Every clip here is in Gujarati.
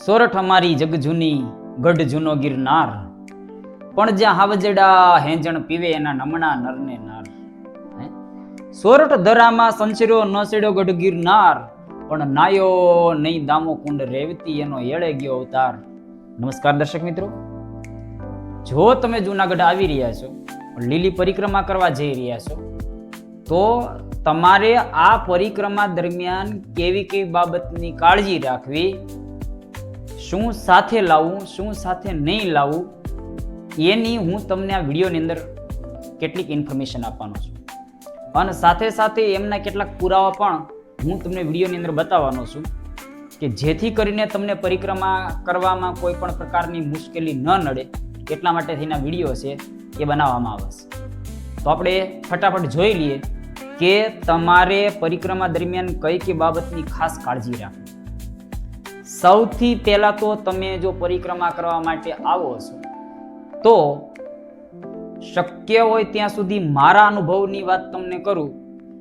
સોરઠ અમારી જગજૂની ગઢ જૂનો ગિરનાર. પણ જ્યાં હાવજડા હેંજણ પીવે એના નમણા નરને નાર. સોરઠ ધરામાં સંચર્યો ન સેડ્યો ગઢ ગિરનાર. પણ નાયો નહીં દામો કુંડ રેવતી એનો એળે ગયો અવતાર. નમસ્કાર દર્શક મિત્રો. જો તમે જૂનાગઢ આવી રહ્યા છો લીલી પરિક્રમા કરવા જઈ રહ્યા છો, તો તમારે આ પરિક્રમા દરમિયાન કેવી કેવી બાબતની કાળજી રાખવી? શું સાથે લાવવું શું સાથે નહીં લાવવું એની હું તમને આ વિડીયોની અંદર કેટલીક ઇન્ફોર્મેશન આપવાનો છું. અને સાથે સાથે એમના કેટલાક પુરાવા પણ હું તમને વિડીયોની અંદર બતાવવાનો છું કે જેથી કરીને તમને પરિક્રમા કરવામાં કોઈ પણ પ્રકારની મુશ્કેલી ન નડે, એટલા માટે થઈને વીડિયો છે એ બનાવવામાં આવશે તો આપણે ફટાફટ જોઈ લઈએ કે તમારે પરિક્રમા દરમિયાન કઈ કઈ બાબતની ખાસ કાળજી રાખવી? સૌથી પહેલા તો તમે જો પરિક્રમા કરવા માટે આવો છો, તો શક્ય હોય ત્યાં સુધી મારા અનુભવની વાત તમને કરું,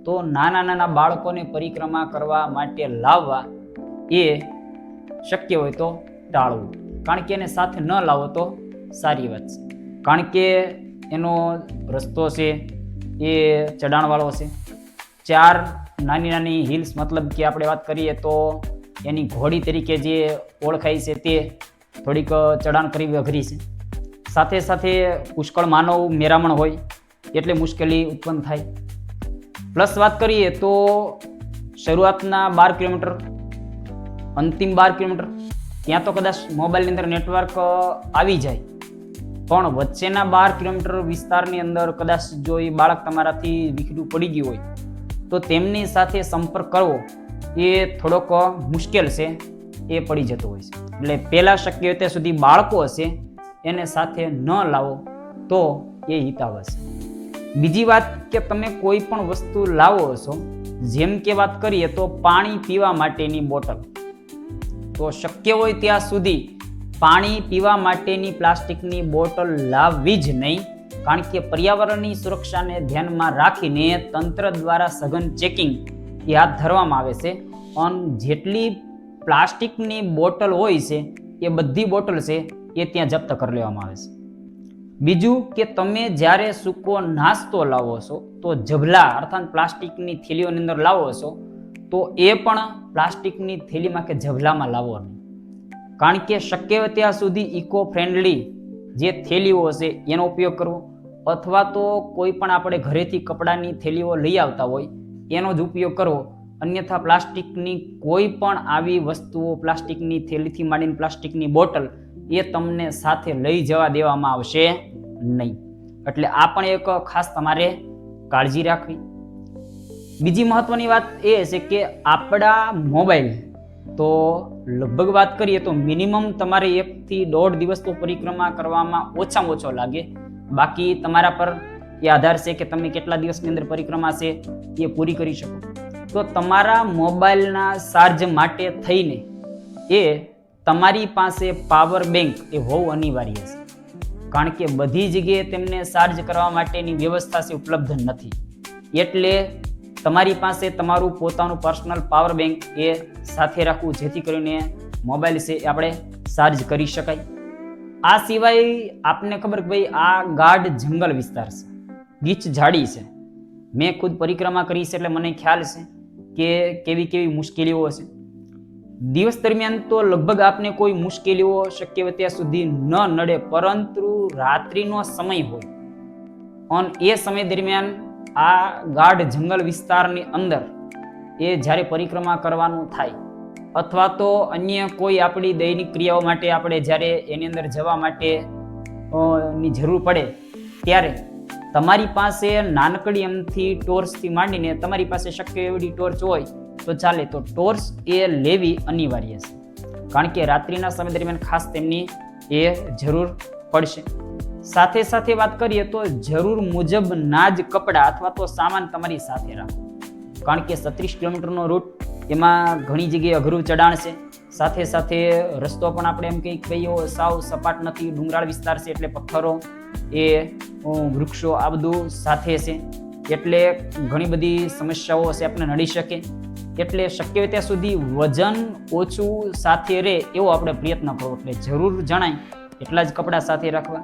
તો નાના નાના બાળકોને પરિક્રમા કરવા માટે લાવવા એ શક્ય હોય તો ટાળવું. કારણ કે એને સાથે ન લાવો તો સારી વાત છે. કારણ કે એનો રસ્તો છે એ ચઢાણવાળો છે. ચાર નાની નાની હિલ્સ, મતલબ કે આપણે વાત કરીએ તો એની ઘોડી તરીકે જે ઓળખાય છે તે થોડીક ચઢાણ કરવી અઘરી છે. સાથે સાથે પુષ્કળ માનવ મેરામણ હોય એટલે મુશ્કેલી ઉત્પન્ન થાય. પ્લસ વાત કરીએ તો શરૂઆતના બાર કિલોમીટર, અંતિમ બાર કિલોમીટર, ત્યાં તો કદાચ મોબાઈલની અંદર નેટવર્ક આવી જાય. પણ વચ્ચેના બાર કિલોમીટર વિસ્તારની અંદર કદાચ જો એ બાળક તમારાથી વિખડું પડી ગયું હોય, તો તેમની સાથે સંપર્ક કરવો એ થોડોક મુશ્કેલ છે, એ પડી જતો હોય છે. એટલે પહેલાં શક્ય ત્યાં સુધી બાળકો હશે, એને સાથે ન લાવો, તો એ હિતાવ હશે બીજી વાત કે તમે કોઈ પણ વસ્તુ લાવો છો જેમ કે વાત કરીએ તો પાણી પીવા માટેની બોટલ. તો શક્ય હોય ત્યાં સુધી પાણી પીવા માટેની પ્લાસ્ટિકની બોટલ લાવવી જ નહીં, કારણ કે પર્યાવરણની સુરક્ષાને ધ્યાનમાં રાખીને તંત્ર દ્વારા સઘન ચેકિંગ હાથ ધરવામાં આવે છે. ઓન જેટલી પ્લાસ્ટિકની બોટલ હોય છે, એ બધી બોટલ છે, એ ત્યાં જપ્ત કરી લેવામાં આવે છે. બીજું કે તમે જ્યારે સૂકો નાસ્તો લાવો છો, તો જબલા અર્થાત પ્લાસ્ટિકની થેલીઓની અંદર લાવો છો, તો એ પણ પ્લાસ્ટિકની થેલીમાં કે જબલામાં લાવો નહીં. કારણ કે શક્ય ત્યાં સુધી ઇકો ફ્રેન્ડલી જે થેલીઓ હશે એનો ઉપયોગ કરવો. અથવા તો કોઈ પણ આપણે ઘરેથી કપડાની થેલીઓ લઈ આવતા હોય એનો જ ઉપયોગ કરવો. અન્યથા પ્લાસ્ટિકની કોઈ પણ આવી વસ્તુઓ, પ્લાસ્ટિકની થેલીથી માંડીને પ્લાસ્ટિકની બોટલ, એ તમને સાથે લઈ જવા દેવામાં આવશે નહીં. એટલે આ પણ એક ખાસ તમારે કાળજી રાખવી. બીજી મહત્વની વાત એ છે કે આપણા મોબાઈલ, તો લગભગ વાત કરીએ તો મિનિમમ તમારે એકથી દોઢ દિવસ તો પરિક્રમા કરવામાં ઓછામાં ઓછો લાગે. બાકી તમારા પર એ આધાર છે કે તમે કેટલા દિવસની અંદર પરિક્રમા છે એ પૂરી કરી શકો. તો તમારા મોબાઈલના ચાર્જ માટે થઈને એ તમારી પાસે પાવર બેંક એ હોવું અનિવાર્ય છે. કારણ કે બધી જગ્યાએ તેમને ચાર્જ કરવા માટેની વ્યવસ્થા છે ઉપલબ્ધ નથી. એટલે તમારી પાસે તમારું પોતાનું પર્સનલ પાવર બેંક એ સાથે રાખવું, જેથી કરીને મોબાઈલ છે એ આપણે ચાર્જ કરી શકાય. આ સિવાય આપને ખબર કે ભાઈ આ ગાઢ જંગલ વિસ્તાર છે. ગીચ જાડી છે. મેં ખુદ પરિક્રમા કરી છે એટલે મને ખ્યાલ છે કે કેવી કેવી મુશ્કેલીઓ હશે. દિવસ દરમિયાન તો લગભગ આપને કોઈ મુશ્કેલીઓ શક્ય ત્યાં સુધી ન નડે, પરંતુ રાત્રિનો સમય હોય. અને એ સમય દરમિયાન આ ગાઢ જંગલ વિસ્તારની અંદર એ જ્યારે પરિક્રમા કરવાનું થાય, અથવા તો અન્ય કોઈ આપણી દૈનિક ક્રિયાઓ માટે આપણે જ્યારે એની અંદર જવા માટે ની જરૂર પડે, ત્યારે તમારી પાસે નાનકડી એમથી ટોર્ચથી માંડીને તમારી પાસે શક્ય એવડી ટોર્ચ હોય, તો ચાલે તો ટોર્ચ એ લેવી અનિવાર્ય છે. કારણ કે રાત્રિના સમય દરમિયાન ખાસ તેમની એ જરૂર પડશે. સાથે સાથે વાત કરીએ તો જરૂર મુજબ ના જ કપડાં અથવા તો સામાન તમારી સાથે રાખો. કારણ કે સત્રીસ કિલોમીટરનો રૂટ એમાં ઘણી જગ્યાએ અઘરું ચડાણ છે. સાથે સાથે રસ્તો પણ આપણે એમ કંઈક કહીએ સાવ સપાટ નથી, ડુંગરાળ વિસ્તાર છે એટલે પથ્થરો, એ વૃક્ષો, આ બધું સાથે છે. એટલે ઘણી બધી સમસ્યાઓ હશે આપણને નડી શકે. એટલે શક્ય ત્યાં સુધી વજન ઓછું સાથે રહે એવો આપણે પ્રયત્ન કરવો એટલે જરૂર જણાય એટલા જ કપડાં સાથે રાખવા.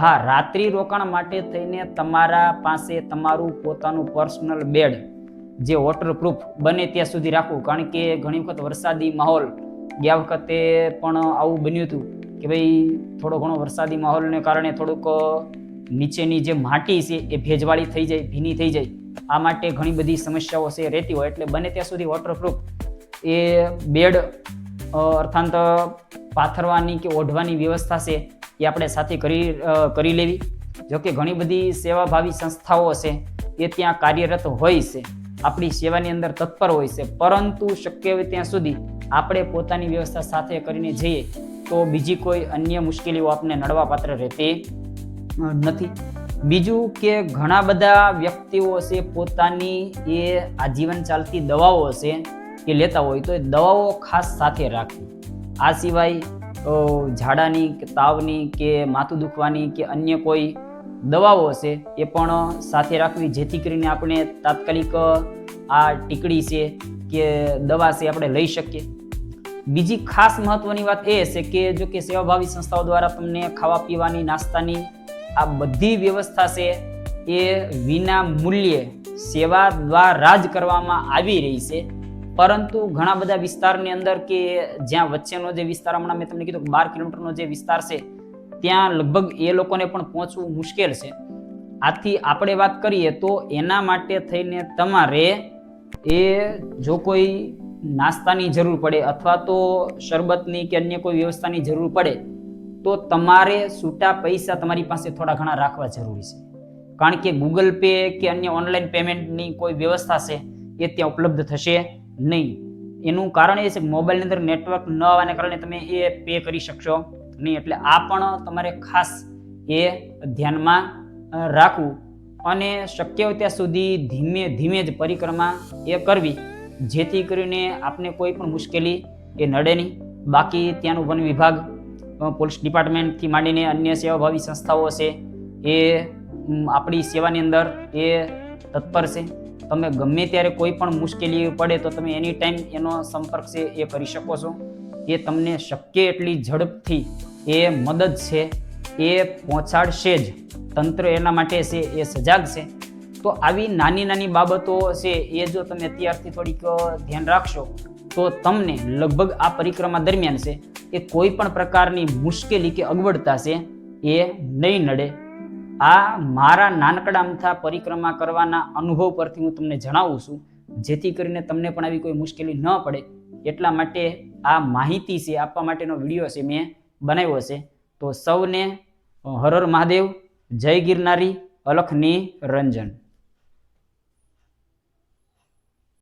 હા, રાત્રિ રોકાણ માટે થઈને તમારા પાસે તમારું પોતાનું પર્સનલ બેડ જે વોટરપ્રૂફ બને ત્યાં સુધી રાખવું. કારણ કે ઘણી વખત વરસાદી માહોલ ગયા વખતે પણ આવું બન્યું હતું કે ભાઈ થોડો ઘણો વરસાદી માહોલને કારણે થોડુંક નીચેની જે માટી છે એ ભેજવાળી થઈ જાય, ભીની થઈ જાય. આ માટે ઘણી બધી સમસ્યાઓ છે, રહેતી હોય. એટલે બને ત્યાં સુધી વોટરપ્રૂફ એ બેડ અર્થાંત પાથરવાની કે ઓઢવાની વ્યવસ્થા છે એ આપણે સાથે કરી કરી લેવી. જોકે ઘણી બધી સેવાભાવી સંસ્થાઓ છે એ ત્યાં કાર્યરત હોય છે. આપણી સેવાની અંદર તત્પર હોય છે. પરંતુ શક્ય હોય ત્યાં સુધી આપણે પોતાની વ્યવસ્થા સાથે કરીને જઈએ તો બીજી કોઈ અન્ય મુશ્કેલીઓ આપણને નડવા પાત્ર રહેતી નથી. બીજું કે ઘણા બધા વ્યક્તિઓ છે પોતાની એ આજીવન ચાલતી દવાઓ છે એ લેતા હોય તો એ દવાઓ ખાસ સાથે રાખવી. આ સિવાય ઝાડાની કે તાવની કે માથું દુખવાની કે અન્ય કોઈ દવાઓ છે એ પણ સાથે રાખવી. જેથી કરીને આપણે તાત્કાલિક આ ટીકડી છે કે દવા છે આપણે લઈ શકીએ. બીજી ખાસ મહત્વની વાત એ છે કે જો કે સેવાભાવી સંસ્થાઓ દ્વારા તમને ખાવા પીવાની, નાસ્તાની આ બધી વ્યવસ્થા છે એ વિના મૂલ્યે સેવા દ્વારા જ કરવામાં આવી રહી છે. પરંતુ ઘણા બધા વિસ્તારની અંદર કે જ્યાં વચ્ચેનો જે વિસ્તાર, હમણાં મેં તમને કીધું કે બાર કિલોમીટરનો જે વિસ્તાર છે, ત્યાં લગભગ એ લોકોને પણ પહોંચવું મુશ્કેલ છે. આથી આપણે વાત કરીએ તો એના માટે થઈને તમારે એ જો કોઈ નાસ્તાની જરૂર પડે અથવા તો શરબતની કે અન્ય કોઈ વ્યવસ્થાની જરૂર પડે, તો તમારે છૂટા પૈસા તમારી પાસે થોડા ઘણા રાખવા જરૂરી છે. કારણ કે ગૂગલ પે કે અન્ય ઓનલાઈન પેમેન્ટની કોઈ વ્યવસ્થા છે, એ ત્યાં ઉપલબ્ધ થશે નહીં. એનું કારણ એ છે કે મોબાઈલની અંદર નેટવર્ક ન આવવાને કારણે તમે એ પે કરી શકશો નહીં. એટલે આ પણ તમારે ખાસ એ ધ્યાનમાં રાખવું. અને શક્ય હોય ત્યાં સુધી ધીમે ધીમે જ પરિક્રમા એ કરવી. જેથી કરીને આપને કોઈ પણ મુશ્કેલી એ નડે નહીં. બાકી ત્યાંનું વન વિભાગ પોલીસ ડિપાર્ટમેન્ટથી માંડીને અન્ય સેવાભાવી સંસ્થાઓ છે એ આપણી સેવાની અંદર એ તત્પર છે. તમે ગમે ત્યારે કોઈ પણ મુશ્કેલી પડે તો તમે એની ટાઈમ એનો સંપર્ક છે એ કરી શકો છો. એ તમને શક્ય એટલી ઝડપથી એ મદદ છે, એ પહોંચાડશે જ. તંત્ર એના માટે છે, એ સજાગ છે. તો આવી નાની નાની બાબતો છે એ જો તમે અત્યારથી થોડીક ધ્યાન રાખશો, તો તમને લગભગ આ પરિક્રમા દરમિયાન છે, એ કોઈ પણ પ્રકારની મુશ્કેલી કે અગવડતા છે, એ નહીં નડે. આ મારા નાનકડા અમથા પરિક્રમા કરવાના અનુભવ પરથી હું તમને જણાવું છું, જેથી કરીને તમને પણ આવી કોઈ મુશ્કેલી ન પડે. એટલા માટે આ માહિતી છે, આપવા માટેનો વીડિયો છે મેં બનાવ્યો છે. તો સૌને હર હર મહાદેવ, જય ગિરનારી, અલખની રંજન.